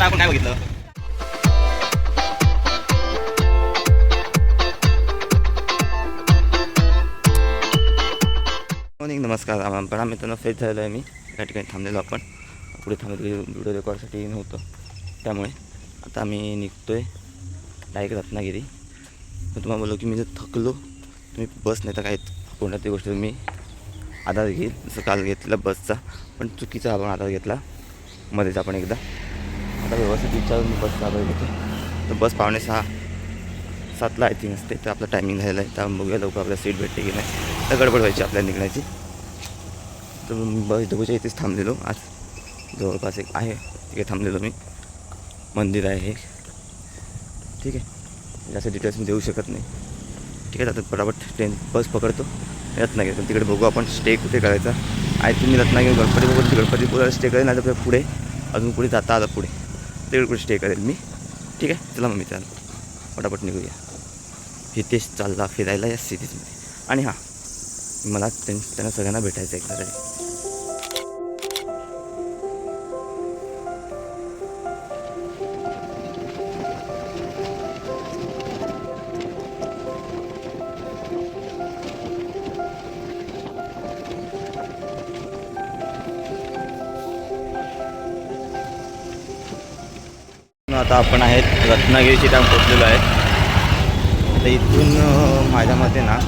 आता आपण काय बघितलं? मॉर्निंग नमस्कार. आम्हाला पण आम्ही मित्रांनो फेस झालेलो आहे मी. या ठिकाणी थांबलेलो आपण. पुढे थांबलेलो व्हिडिओ रेकॉर्डसाठी नव्हतं. त्यामुळे आता आम्ही निघतो आहे डायरेक्ट रत्नागिरी. मग तुम्हाला बोललो की मी जर थकलो तुम्ही बस नाही तर काय कोणत्या गोष्टी मी आधार घेईल. जसं काल घेतला बसचा पण चुकीचा आपण आधार घेतला. मध्येच आपण एकदा आता व्यवस्थित विचारून बस चालू आधार तर बस पावणे सहा सातला आय थिंक असते. तर आपलं टायमिंग झालेला आहे. तर बघूया लवकर आपल्याला सीट भेटते की नाही. तर गडबड व्हायची आपल्याला निघण्याची. तर बस डबूच्या इथेच थांबलेलो. आज जवळपास एक आहे. तिथे थांबलेलो मी. मंदिर आहे. हे ठीक आहे. जास्त डिटेल्स मी देऊ शकत नाही. ठीक आहे आता पटापट ट्रेन बस पकडतो. रत्नागिरी. पण तिकडे बघू आपण स्टे कुठे करायचा. आय थिंक मी रत्नागिरी गणपती बघू. गणपतीपुराला स्टे करेन. नाही तर पुढे. अजून पुढे जाता आलं पुढे. तिकडे कुठे स्टे करेल मी. ठीक आहे? चला मग मी चालतो पटापट निघूया. हितेश चालला फिरायला या सिरीजमध्ये आणि हां मला त्यां त्यांना सगळ्यांना भेटायचं एकदा तरी आता आपण आहेत रत्नागिरीची टाइम पोचलेलो आहे. तर इथून माझ्या मते ना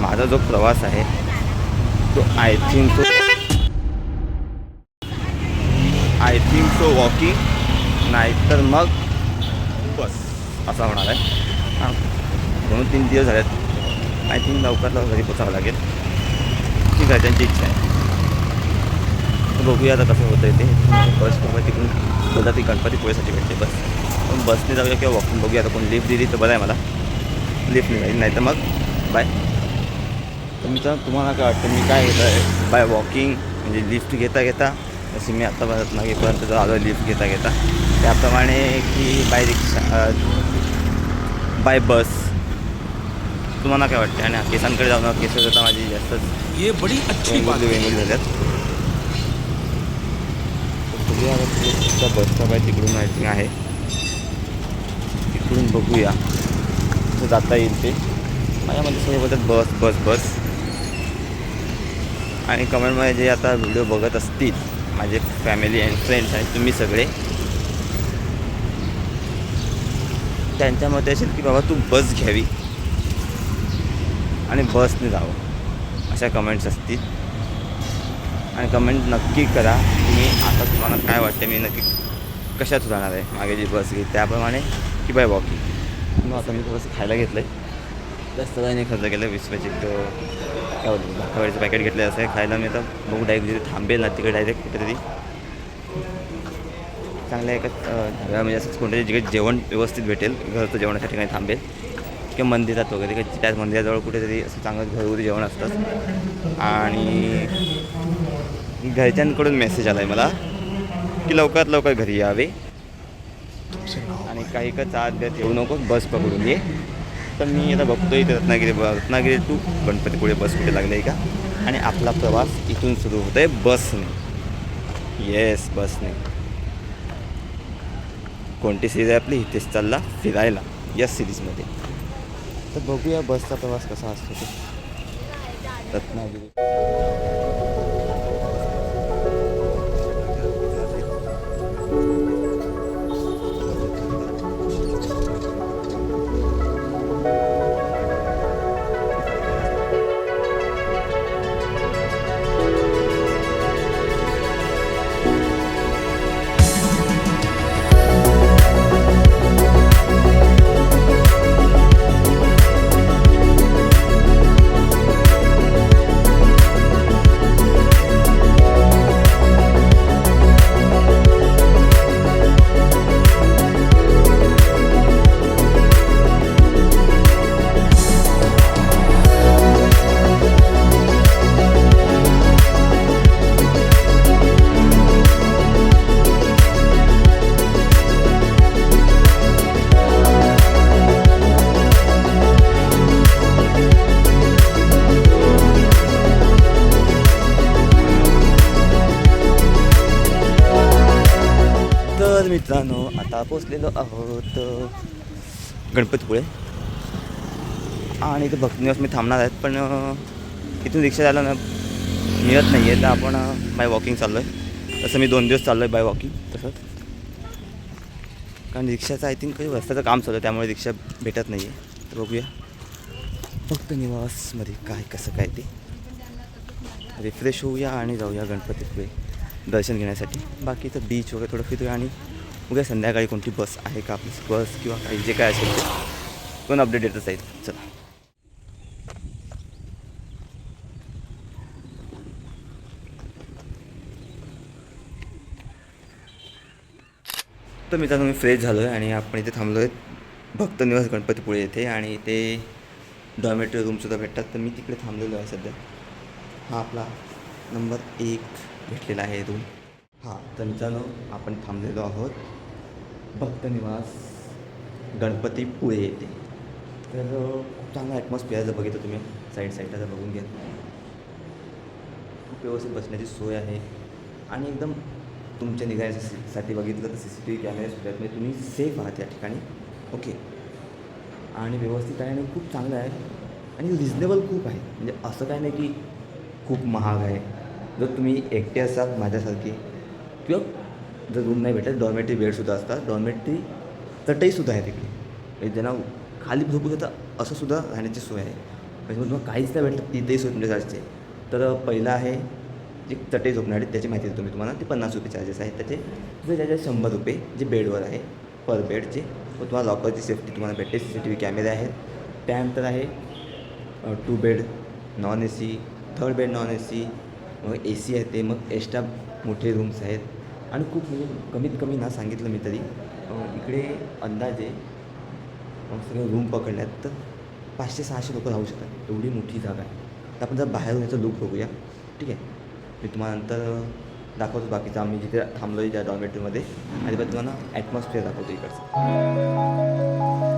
माझा जो प्रवास आहे तो आय थिंक तो आय थिंक सो वॉकिंग नाहीतर मग बस असा होणार आहे. हां दोन तीन दिवस झालेत. आय थिंक लवकर लवकर घरी पोचावं लागेल. ठीक आहे त्यांची इच्छा आहे. बघूया आता कसं होतं ते. बस किंवा तिकडून बोलता ती गणपतीपुळेसाठी भेटते बस. पण बसने जाऊया किंवा वॉकिंग बघूया. आता कोण लिफ्ट दिली तर बरं आहे मला. लिफ्टने जाईल नाही तर मग बाय तर तर तुम्हाला काय वाटतं मी काय घेत आहे? बाय वॉकिंग म्हणजे लिफ्ट घेता घेता जशी मी आत्तापर्यंत मागेपर्यंत जो आलो लिफ्ट घेता घेता त्याप्रमाणे की बाय रिक्षा बाय बस तुम्हाला काय वाटते आणि केसांकडे जाऊन केस जाता माझी जास्तच वेंगुर्ली झाल्यात. बघूया आता बस स्टॉप आहे तिकडून आय थिंक आहे. तिकडून बघूया. कसं जाता येईल ते. माझ्यामध्ये सगळे बोलतात बस बस बस. आणि कमेंटमध्ये जे आता व्हिडिओ बघत असतील माझे फॅमिली अँड फ्रेंड्स आहेत तुम्ही सगळे. त्यांच्या मते असेल की बाबा तू बस घ्यावी. आणि बसने जावं. अशा कमेंट्स असतील. आणि कमेंट नक्की करा. मी आता तुम्हाला काय वाटते मी नक्की कशात जाणार आहे? मागे जी बस घेत त्याप्रमाणे की बाय वॉकिंग मग आता मी थोडंसं खायला घेतलं आहे जास्त काही नाही खर्च केलं वीस पैसे काय होतं भाकरवाडीचं पॅकेट घेतलं असं खायला. मी आता बघू डायरेक्ट जिथे थांबेल ना तिकडे डायरेक्ट कुठेतरी. चांगल्या एका ढाब्या म्हणजे असंच कोणत्याही जिकडे जेवण व्यवस्थित भेटेल घरचं जेवणाच्या ठिकाणी थांबेल. किंवा मंदिरात वगैरे त्याच मंदिराजवळ कुठेतरी असं चांगलं घरगुती जेवण असतं आणि घरच्यांकडून मेसेज आला आहे मला की लवकरात लवकर घरी यावे. आणि काही का आत घरात येऊ नको बस पकडून ये. तर मी आता बघतोय इथे रत्नागिरी रत्नागिरी टू गणपतीपुळे बस कुठे लागले आहे का? आणि आपला प्रवास इथून सुरू होतो आहे बसने येस बसने कोणती सिरीज आहे आपली? इथेच चालला फिरायला या सिरीजमध्ये तर बघूया बसचा प्रवास कसा असतो ते. रत्नागिरी. पोचलेलो आहोत गणपतीपुळे. आणि इथे भक्तनिवास मी थांबणार आहेत पण इथून रिक्षा जायला ना मिळत नाही आहे तर आपण बाय वॉकिंग चाललो आहे तसं मी दोन दिवस चाललो आहे बाय वॉकिंग तसंच. कारण रिक्षाचं आय थिंक रस्त्याचं काम चालू आहे त्यामुळे रिक्षा भेटत नाही आहे तर बघूया. फक्त निवासमध्ये काय कसं काय ते. रिफ्रेश होऊया आणि जाऊया गणपतीपुळे दर्शन घेण्यासाठी. बाकी तर बीच वगैरे थोडं फिरूया आणि उद्या संध्याकाळी कोणती बस आहे का? आपली बस किंवा काही जे काय असेल ते. पण अपडेट येतच आहेत चला. तर मित्रांनो मी फ्रेश झालो आहे आणि आपण इथे थांबलो आहे भक्त निवास गणपतीपुळे येथे आणि इथे डॉर्मेटरी रूमसुद्धा भेटतात. तर मी तिकडे थांबलेलो आहे सध्या. हा आपला नंबर एक भेटलेला आहे रूम हां तर मित्रांनो आपण थांबलेलो आहोत. भक्त निवास गणपतीपुळे येथे. तर खूप चांगला ॲटमॉस्फिअर जर बघितलं तुम्ही साईड साईडला जर बघून घ्या. खूप व्यवस्थित बसण्याची सोय आहे. आणि एकदम तुमच्या निघायसाठी बघितलं तर सी सी टी व्ही कॅमेरे सुद्धा आहेत म्हणजे तुम्ही सेफ आहात या ठिकाणी. ओके आणि व्यवस्थित आहे आणि खूप चांगलं आहे. आणि रिजनेबल खूप आहे. म्हणजे असं काय नाही की खूप महाग आहे. जर तुम्ही एकटे असाल माझ्यासारखे किंवा जर रूम नाही भेटत. डॉर्मेटरी बेडसुद्धा असतात. डॉर्मेटरी चटईसुद्धा आहे तिकडे. म्हणजे ज्यांना खाली झोपू देतं असं सुद्धा राहण्याची सोय आहे. म्हणजे मग तुम्हाला काहीच नाही भेटलं तिथेही सोय तुमच्या आहे. तर पहिलं आहे जे चटई झोपण्यासाठी त्याची माहिती देतो मी तुम्हाला. ते पन्नास रुपये चार्जेस आहेत. त्याचे जर त्याचे शंभर रुपये जे बेडवर आहे पर बेडचे व तुम्हाला लॉकरची सेफ्टी तुम्हाला भेटते. सी सी टी व्ही कॅमेरे आहेत. त्यानंतर आहे two bed non A C third bed non A C मग ए सी आहे ते. मग एक्स्ट्रा मोठे रूम्स आहेत. आणि खूप म्हणजे कमीत कमी ना सांगितलं मी तरी. इकडे अंदाजे सगळे रूम पकडल्यात तर पाचशे सहाशे लोक राहू शकतात. एवढी मोठी जागा आहे. तर आपण जर बाहेरून याचा लुक बघूया. ठीक आहे? मी तुम्हाला नंतर दाखवतो बाकीचं. आम्ही जिथे थांबलो आहे त्या डॉर्मेटरीमध्ये आणि पण तुम्हाला ॲटमॉस्फिअर दाखवतो इकडचं.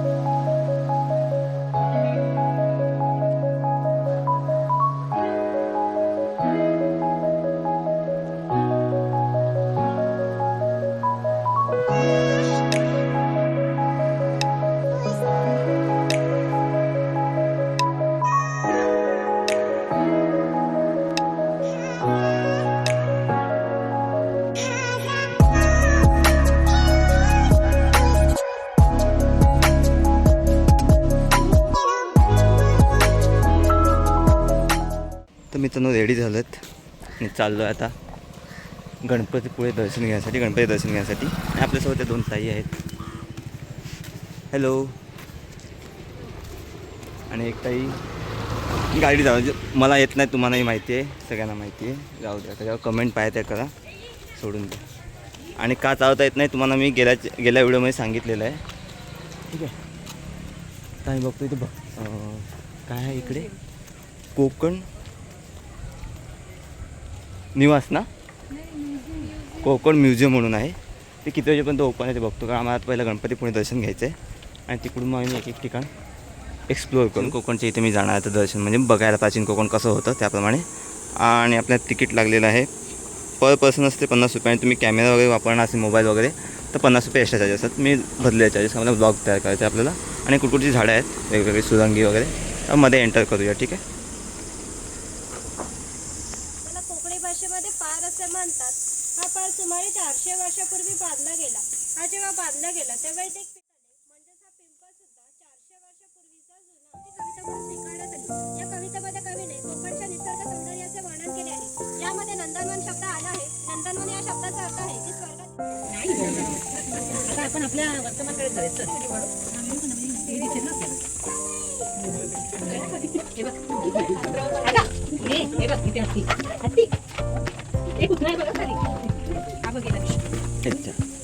चाललो आहे आता. गणपतीपुळे दर्शन घेण्यासाठी गणपती दर्शन घेण्यासाठी. आणि आपल्यासोबत दोन ताई आहेत. हॅलो आणि एक ताई. गाडी जाऊ मला येत नाही तुम्हालाही माहिती आहे. सगळ्यांना माहिती आहे. जाऊ द्या त्याच्यावर कमेंट पाहिजे करा. सोडून द्या. आणि का चालवता येत नाही तुम्हाला मी गेल्या गेल्या व्हिडिओमध्ये सांगितलेलं आहे. ठीक आहे. आता आम्ही बघतो इथे बघ. काय आहे इकडे? कोकण निवास ना? कोकण म्युझियम म्हणून आहे. ते किती वाजेपर्यंत ओपन आहे ते बघतो कारण आम्हाला पहिलं गणपती पुणे दर्शन घ्यायचं आहे आणि तिकडून मग आम्ही एक एक ठिकाण एक्सप्लोअर करून कोकणच्या इथे मी जाणार आहे तर दर्शन म्हणजे बघायला प्राचीन कोकण कसं होतं त्याप्रमाणे. आणि आपल्याला तिकीट लागलेलं आहे. पर पर्सन असते पन्नास रुपये आणि तुम्ही कॅमेरा वगैरे वापरणार असेल मोबाईल वगैरे तर पन्नास रुपये एक्स्ट्रा चार्जेस असतात. मी भरले चार्जेस आम्हाला ब्लॉग तयार करायचे आहे आपल्याला. आणि कुठकुठची झाडं आहेत वेगवेगळी सुरंगी वगैरे. तर मध्ये एंटर करूया ठीक आहे त्याला कोकणी भाषेमध्ये पार असे म्हणतात हा पार सुमारे चारशे वर्षापूर्वी बांधला गेला. हा जेव्हा बांधला गेला तेव्हा इथे एक पिंपळ सुद्धा चारशे वर्षापूर्वीचा जुना. कविता म्हणून स्वीकारण्यात आली. या कवितेमध्ये कवीने कोकणच्या निसर्ग सौंदर्याचे वर्णन केले आहे. यामध्ये नंदनवन शब्द आला आहे. नंदनवन या शब्दाचा अर्थ आहे की स्वर्गात आपण आपल्या वर्तमानकडे जायचं हे बघ. हे, बघ, इथे हत्ती. हत्ती. एक उतराय बघा खाली. हा बघ गेला.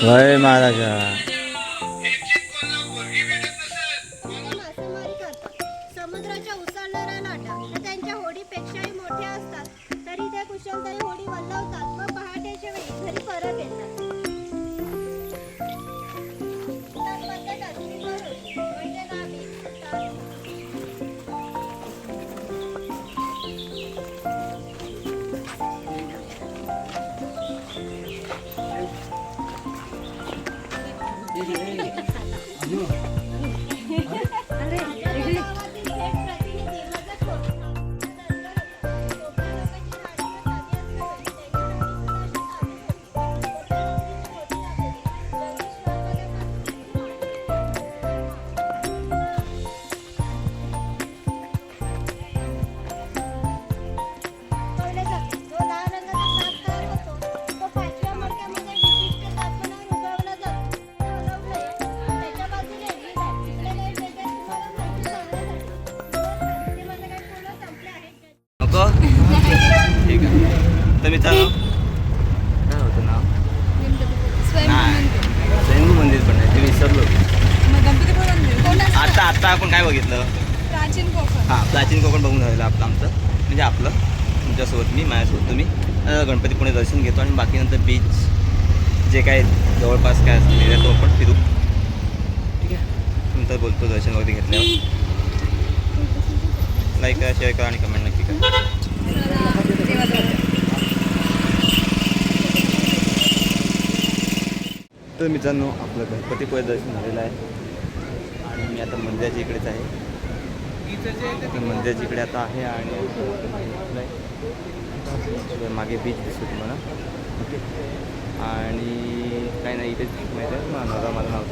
喂，妈，大哥。म्हणजे आपलं तुमच्यासोबत मी माझ्यासोबत तुम्ही अं, गणपतीपुणे दर्शन घेतो आणि बाकी नंतर बीच जे काय जवळपास काय असतील एरिया तो आपण फिरू. ठीक आहे? नंतर बोलतो दर्शन वगैरे घेतल्यावर. लाईक करा शेअर करा आणि कमेंट नक्की करा. तर मित्रांनो आपलं गणपतीपुळे दर्शन झालेलं आहे. आणि मी आता मंदिराच्या इकडेच आहे. तर मंदिराच्या इकडे आता आहे आणि मागे बीच दिसतो तुम्हाला. ओके आणि काही नाही इथेच माहीत आहे. मा- नवरा माझं नाव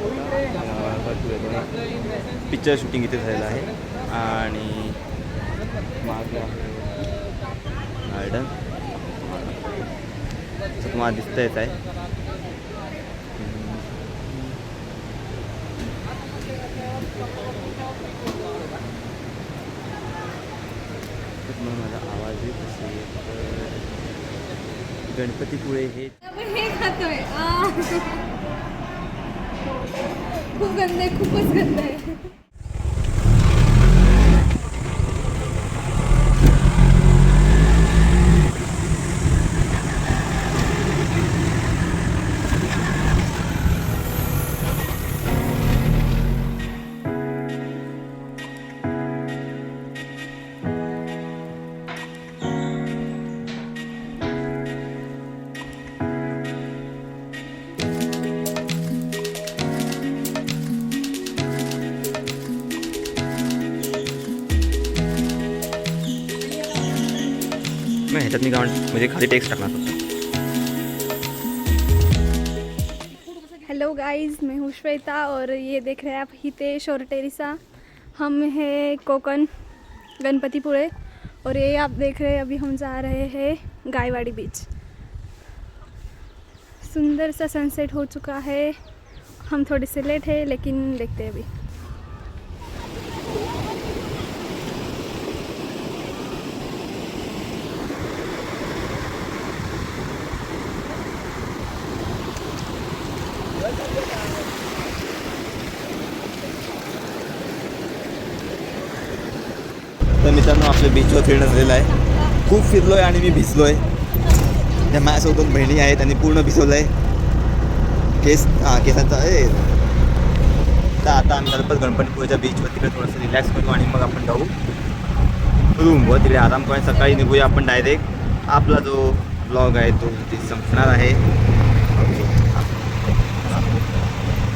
पिक्चर शूटिंग इथे झालेलं आहे. आणि मागे गार्डन तुम्हाला दिसतंयच आहे. तर माझा आवाज येत असेल गणपतीपुळे हे हे खातोय. खूप गंद आहे खूपच गंद आहे. मग ह्याच्यात मी काय म्हण- म्हणजे खाली टेक्स्ट टाकणार होतं हेलो गाइस मैं हूँ श्वेता और ये देख रहे हैं आप हितेश और टेरिसा। हम हैं कोकन गणपतिपुरे और ये आप देख रहे हैं, अभी हम जा रहे हैं गायवाड़ी बीच सुंदर सा सनसेट हो चुका है। हम थोड़े से लेट है, लेकिन देखते हैं अभी। तर मित्रांनो आपल्या बीचवर फिरणं झालेलं आहे. खूप फिरलो आहे आणि मी भिजलो आहे त्या माझ्यासोबत दोन बहिणी आहेत आणि पूर्ण भिजवलं आहे केस हां केसांचा ए. तर आता आम्ही गणपत गणपतीपुळेच्या बीचवर तिकडे थोडंसं रिलॅक्स करू आणि मग आपण जाऊ. रूमवर तिकडे आराम करून सकाळी निघूया आपण डायरेक्ट आपला जो ब्लॉग आहे तो तिथे संपणार आहे.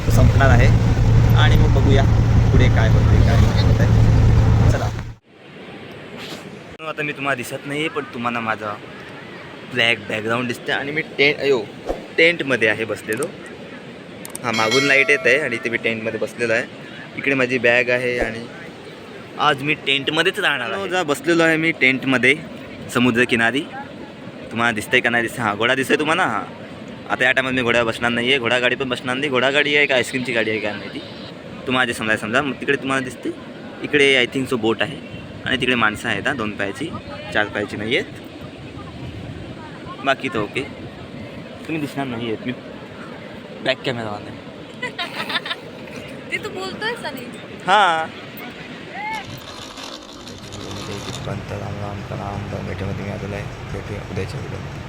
तो संपणार आहे. आणि मग बघूया पुढे काय होते काय होत आहे आता मी तुम्हाला दिसत नाही आहे पण तुम्हाला माझा ब्लॅक बॅकग्राऊंड दिसते आणि मी टेंट अयो टेंटमध्ये आहे बसलेलो. हां मागून लाइट येत आहे आणि इथे मी टेंटमध्ये बसलेलो आहे. इकडे माझी बॅग आहे आणि आज मी टेंटमध्येच राहणार आहे. जा बसलेलो आहे मी टेंटमध्ये समुद्रकिनारी. तुम्हाला दिसतंय का नाही दिसतं? हां घोडा दिसतोय तुम्हाला? हां. आता या टायमात मी घोड्यावर बसणार नाही आहे घोडागाडी पण बसणार नाही. घोडागाडी आहे का आईस्क्रीमची गाडी आहे काय माहिती. तुम्हाला जे समजा समजा. मग तिकडे तुम्हाला दिसते. इकडे आय थिंक सो बोट आहे. आणि तिकडे माणसं आहेत हा दोन पायाची चार पायाची नाही आहेत. बाकी तर ओके. तुम्ही दिसणार नाही आहेत मी बॅक कॅमेरा ऑन आहे ते तू बोलतोय सनी हां. राम राम राम भेटीमध्ये मी आलेलो आहे. भेटूया उद्याच्या व्हिडिओ